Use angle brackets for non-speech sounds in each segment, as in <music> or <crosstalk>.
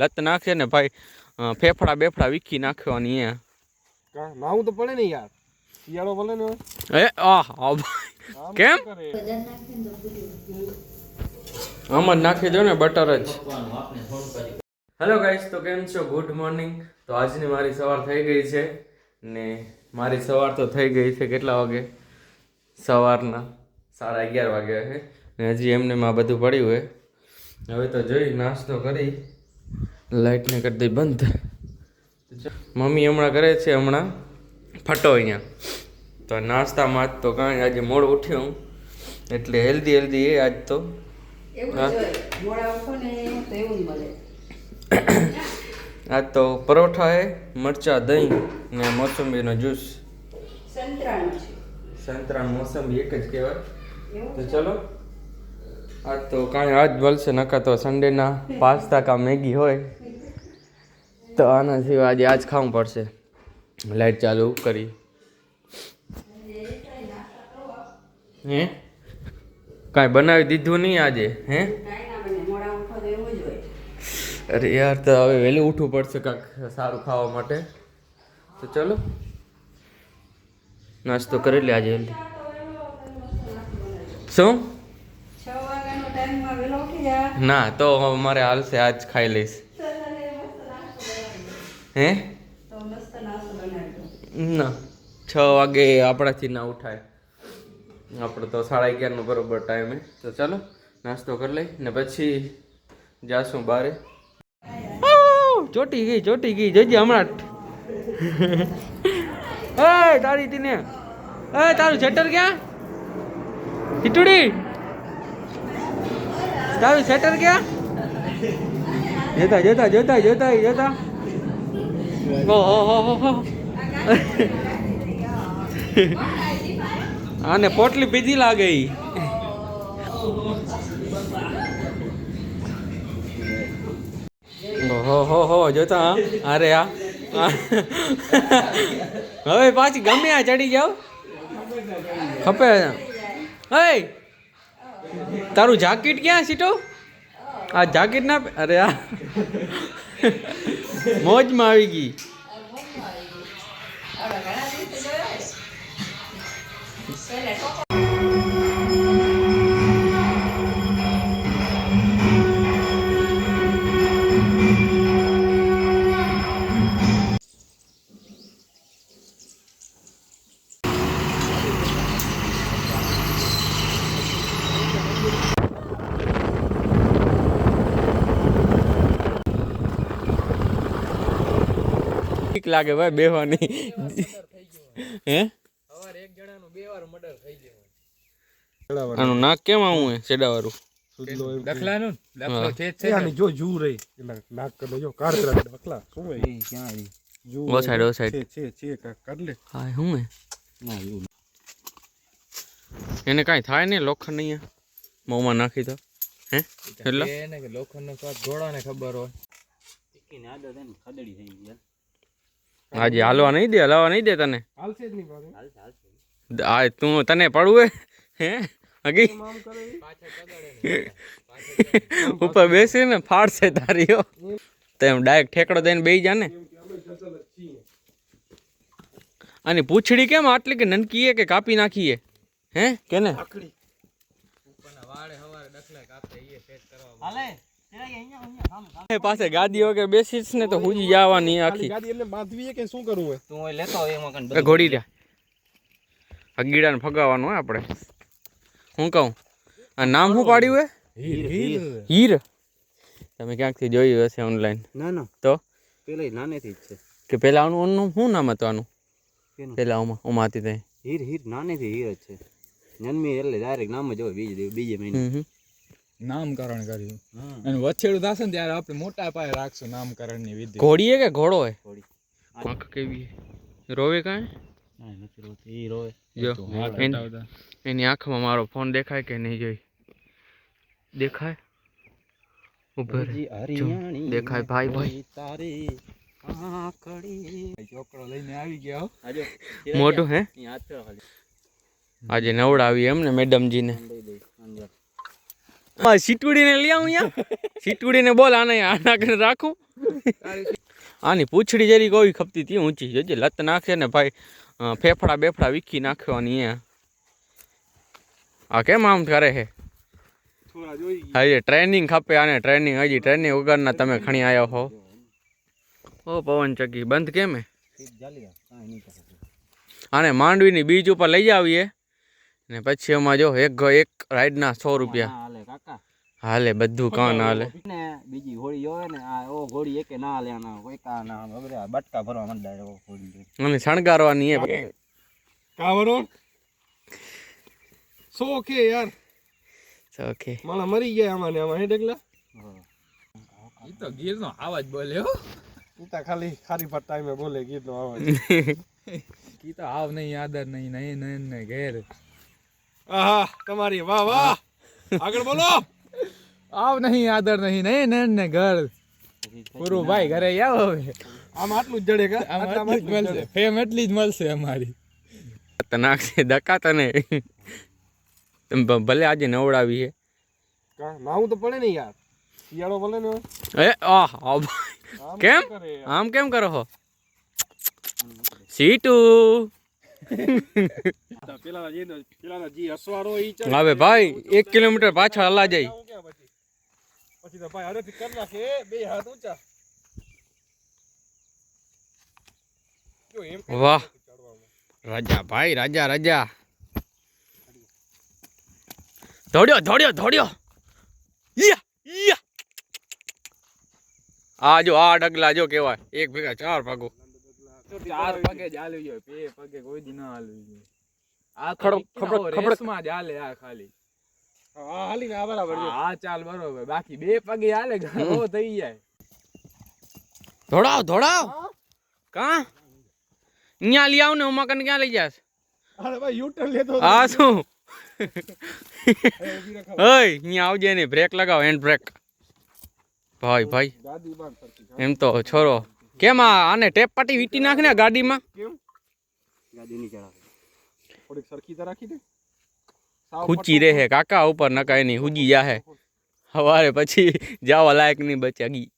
લત નાખે ને ભાઈ ફેફડા બેફડા વીખી નાખવાની એ. નાવું તો પડે ને યાર. શિયાળો ભલે ને એ આહ. કેમ? આમ નાખી દો ને બટર જ. હેલો ગાઈસ તો કેમ છો? ગુડ મોર્નિંગ તો આજની મારી સવાર થઈ ગઈ છે ને મારી સવાર તો થઈ ગઈ છે કેટલા વાગે? સવારના સાડા અગિયાર વાગ્યા છે ને હજી એમને માં બધું પડ્યું હોય હવે તો જોઈ નાસ્તો કરી. લાઇટને કરી દઈ બંધ. મમ્મી હમણાં કરે છે હમણાં ફટો અહીંયા. તો નાસ્તામાં આજ તો કાંઈ આજે મોડ ઉઠ્યો હું. એટલે હેલ્ધી હેલ્ધી એ આજ તો. આજ તો પરોઠા એ મરચા દહીં ને મોસંબીનો જ્યુસ સંતરાનું છે. સંતરા ને મોસંબી એક જ કહેવાય. તો ચલો. આજ તો કાંઈ આજ બોલશે નકા તો સન્ડેના પાસ્તા કા મેગી હોય. તો આના સિવાય આજે આજ ખાવું પડશે. લાઈટ ચાલુ કરી. હે? કાંઈ બનાવી દીધું નહીં આજે હે? અરે યાર તો હવે વહેલું ઉઠવું પડશે કાંક સારું ખાવા માટે. તો ચલો. નાસ્તો કરી લે આજે શું? ના તો મારે હાલશે આજ ખાઈ લઈશ. હે? ના, છ વાગે આપણાથી ના ઉઠાય. આપણે તો સાડા અગિયારનો બરોબર ટાઈમે તો ચાલો, નાસ્તો કરી લઈ ને પછી જાશું બારે. ચોટી ગઈ ચોટી ગઈ. જજે હમણાં. <laughs> એ, તારી તીને એ, તારું શટર ક્યાં? ટીટુડી. તારું શટર ક્યાં? જોતા જોતા જોતા જોતા જોતા. ઓહો <laughs> આને પોટલી પીધી લાગે ઈ. હો હો હો, જોતા અરે આ. <laughs> હવે પાછી ગમે આ ચડી જાવ ખપે. હે, તારું જાકીટ ક્યાં સીટો? આ જાકીટ ના અરે આ મોજમાં આવી ગઈ. લાગે ભાઈ બેહવાની. હે? આનું નાક કેમ આવું હે સેડાવાળું સુજલો એમ કે. દખલાનું દખલો છે જ આની જો જુ રહી નાક કરી જો કાઢ કરા બકલા શું હોય? છે ક્યાં જુ ઓ સાઈડ ઓ સાઈડ છે છે છે કાંઈક લે. હા શું હે એને કાઈ થાય નહીં લોખંડ અહીંયા? મોમાં નાખી તો. હે? એટલે? એને કે લોખંડનો સ્વાદ ઘોડાને ખબર હોય. આજે હાલવા નહીં દે હલાવા નહીં દે તને. હાલશે જ નહીં પાછું આ તું તને પડવું હે? હે? હગી. ઉપર બેસી ને ફાડશે તારીઓ તેમ ડાયરેક્ટ ઠેકડો દઈને બેસી જા ને. કેમ કે અમે જસલ જ છીએ અને પૂંછડી કેમ આટલી કે નનકી કે કાપી નાખીએ હે કે ને એ પાસે ગાદીઓ કે બેસીશ ને તો હુજી જવાની આખી. ગાડી એમને બાંધવી કે શું કરવું હોય? તું હોય એમાં કણ ઘોડી ઘોડી રહ્યા હગીડાને ફગાવવાનું હોય આપણે. હું કહું? આ નામ શું પાડ્યું હે? હીર હીર. હીર. તમે ક્યાંકથી જોયું હશે ઓનલાઈન ના ના. તો? પેલા નાનેથી જ છે. કે પેલા આનું આનું શું નામ હતું આનું? પેલા? ઓમાં ઓમાં હતી તે. હીર હીર નાનેથી હીર જ છે. જન્મી એટલે ડાયરેક્ટ નામ જ હોય બીજે બીજે મહિને. નામકરણ કર્યું. અને વછેડું થશે ને ત્યારે આપણે મોટા પાયે રાખશું નામકરણની વિધિ. ઘોડીએ કે ઘોડો હે પાંખ કેવી રોવે કાંઈ? નથી રોતી ઈ રોવે. જો તું હાથ એન- આંખમાં મારો ફોન દેખાય કે નહીં જોઈ? દેખાય? દેખાય ભાઈ, ભાઈ. તારી આંખડી. ચોકડો લઈને આવી ગયા. મોટું આજો હે? આજે નવડાવી એમ ને મેડમજીને આ સીટુડીને લઈ આવું અહીંયા. સીટુડીને બોલ આને આના કરીને રાખું. આની પૂંછડી જરી કોઈ ખપતી હતી ઊંચી જોજે લત નાખે ને ભાઈ ફેફડા બેફડા વીખી નાખવાની અહીંયા. આ કેમ આમ કરે છે? થોડા હજી ટ્રેનિંગ ખપે આને ટ્રેનિંગ. હજી ટ્રેનિંગ વગરના તમે ખણી આવ્યા હો. ઓ પવન ચક્કી બંધ કેમ હે? આને માંડવીની બીજ ઉપર લઈ આવીએ. ને પછી એમાં જો એક એક રાઈડના સો રૂપિયા. હાલે કાકા? હાલે બધું કાન હાલે. ને બીજી હોળી હોય ને આ ઓ હોળી એકે ના હાલે ના કોઈ કા ના વગરે આ બટકા ભરવા માંડાય ઓ હોળી અને શણગારવાની એ કાવરો સો કે યાર. ઓકે માણા મરી ગયા આમાં ને આમાં હે ડગલા? ઈ તો ગીરનો આવાજ બોલે હો. તું ખાલી ખારી પર ટાઈમે બોલે ગીત નો આવે ઈ તો આવ નહીં આદર નહીં નહીં નહીં ને ઘેર. આહા તમારી વાહ વાહ. આગળ બોલો. આવ નહીં આદર નહીં નહીં નહીં ને ઘર પૂરું ભાઈ ઘરે આવો હવે. આમ આટલું જ જડે કા? આમ એટલી જ આટલું જ મળશે. ફેમ એટલી જ મળશે અમારી. નાખશે ધક્કા તને ભલે આજે નવડાવી છે નાવું તો પડે ને યાર. શિયાળો ભલે ને એ આહ કેમ? આમ કેમ કરો હો? સીટુ. હવે ભાઈ એક કિલોમીટર પાછળ હલા જાય પછી પછી તો ભાઈ હરેથી કરી નાખે બે હાથ ઊંચા. જો એમ કેમ વાહ. રાજા ભાઈ રાજા રાજા. દોડ્યો દોડ્યો દોડ્યો. આ જો આ ડગલા જો કેવાય એક ભેગા ચાર ભાગો. ચાર પગે જ હાલવી જોઈએ બે પગે કોઈ દી ના હાલવી જોઈએ. આ ખડક, ખબર ખબડક, ખબડક. જ હાલે આ ખાલી. હા હાલી ના બરાબર હા ચાલ બરોબર. બાકી બે પગે હાલે ઘણો થઈ જાય. ધોડાવ ધોડાવ. કા? અહીંયા લઈ આવ ને ઉમા કને ક્યાં લઈ જાસ અરે ભાઈ યુટર્ન લેતો હા શું. ઓય અહીંયા આવજે ને બ્રેક લગાવ હેન્ડ બ્રેક ભાઈ ભાઈ. એમ તો છોરો. કેમ? આને ટેપ પાટી વીટી નાખ ને ગાડીમાં? કેમ? ગાડી ની ચડાવે. થોડીક સરખી તો રાખી દે. ખૂચી રહે કાકા ઉપર નકાય નહીં હુજી જાહે. સવારે પછી જવા લાયક નહીં બચ્યા ગી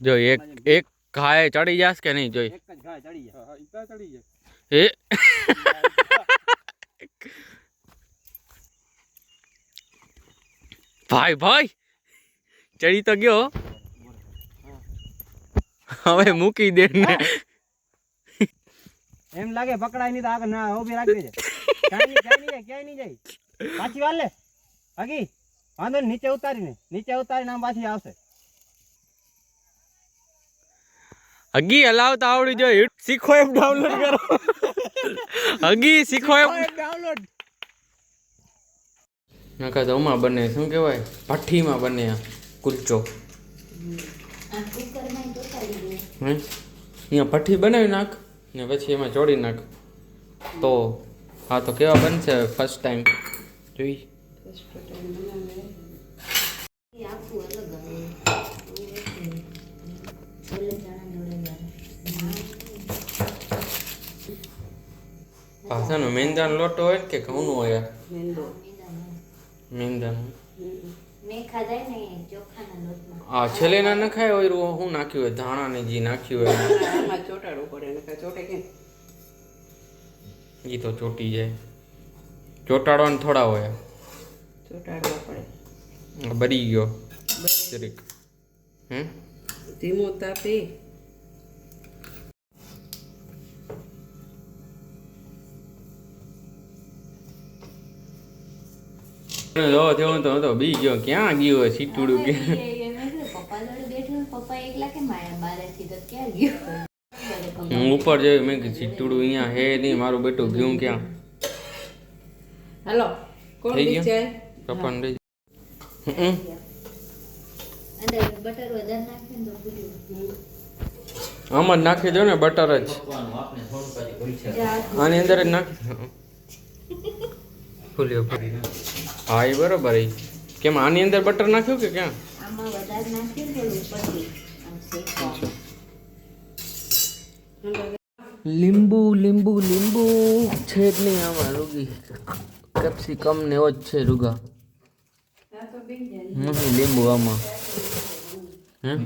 જો એક એક ઘાએ ચડી જાસ કે નહીં જોઈ? એ. <laughs> ભાઈ ભાઈ! ચડી તો ગયો. હવે મૂકી દે ને. એમ લાગે પકડાય નહીં તો આગળ ના ઊભી રાખી દે ક્યાંય નહીં જાય ક્યાંય નહીં જાય. પાછી વાલ લે. બાકી વાંધો નીચે ઉતારીને નીચે ઉતારીને આમ પાછી આવશે. હગી હલાવતા આવડી જોઈએ શીખો એમ ડાઉનલોડ કરો. હગી શીખો એમ. ડાઉનલોડ નકા તો બને શું કહેવાય? ભઠ્ઠીમાં બને હે? અહીંયા ભઠ્ઠી બનાવી નાખ ને પછી એમાં ચોડી નાખ. તો હા તો કેવા બનશે ફર્સ્ટ ટાઈમ જોઈ. પાસાનો મેંદાનો લોટો હોય કે ઘઉંનો હોય? મેંદાનો. મેં ખાધા ને આ છેલ્લે ના નખાય હોય રૂ હું નાખ્યું હોય? ધાણા ને જી નાખ્યું હોય. આમાં ચોટાડવું પડે ને ચોટે કેમ? ઈ તો ચોટી જાય. ચોટાડવાના થોડા હોય. ચોટાડવા પડે. બરી ગયો. જરીક. હમ? ધીમો તાપે જો થયો તો તો બી ગયો. ક્યાં ગયો હોય? સીટુડું કે એ- એ- મેં કીધું, પપ્પા જોડે બેઠો પપ્પા એકલા બારેથી તો ક્યાં ગયો? હું ઉપર જઈ મેં કીધું ચીટુડું અહીંયા હે નહીં મારું બેટું ગયું ક્યાં? હેલો કોણ થઈ ગયું? બીચાય પપ્પાને લઈ હમ. અંદર બટર વધારે નાખે ને તો પૂરી આમાં જ નાખી દો ને બટર જ. આની અંદર જ નાખી ફૂલ્યો ફૂલ્યો હા એ બરોબર એ કેમ આની અંદર બટર નાખ્યું કે ક્યાં? આમાં વધારે નાખ્યું લીંબુ લીંબુ લીંબુ. છે જ નહીં આમાં રૂગી. કેપ્સિકમ ને એવો જ છે રૂગા. નહીં લીંબુ આમાં. હે?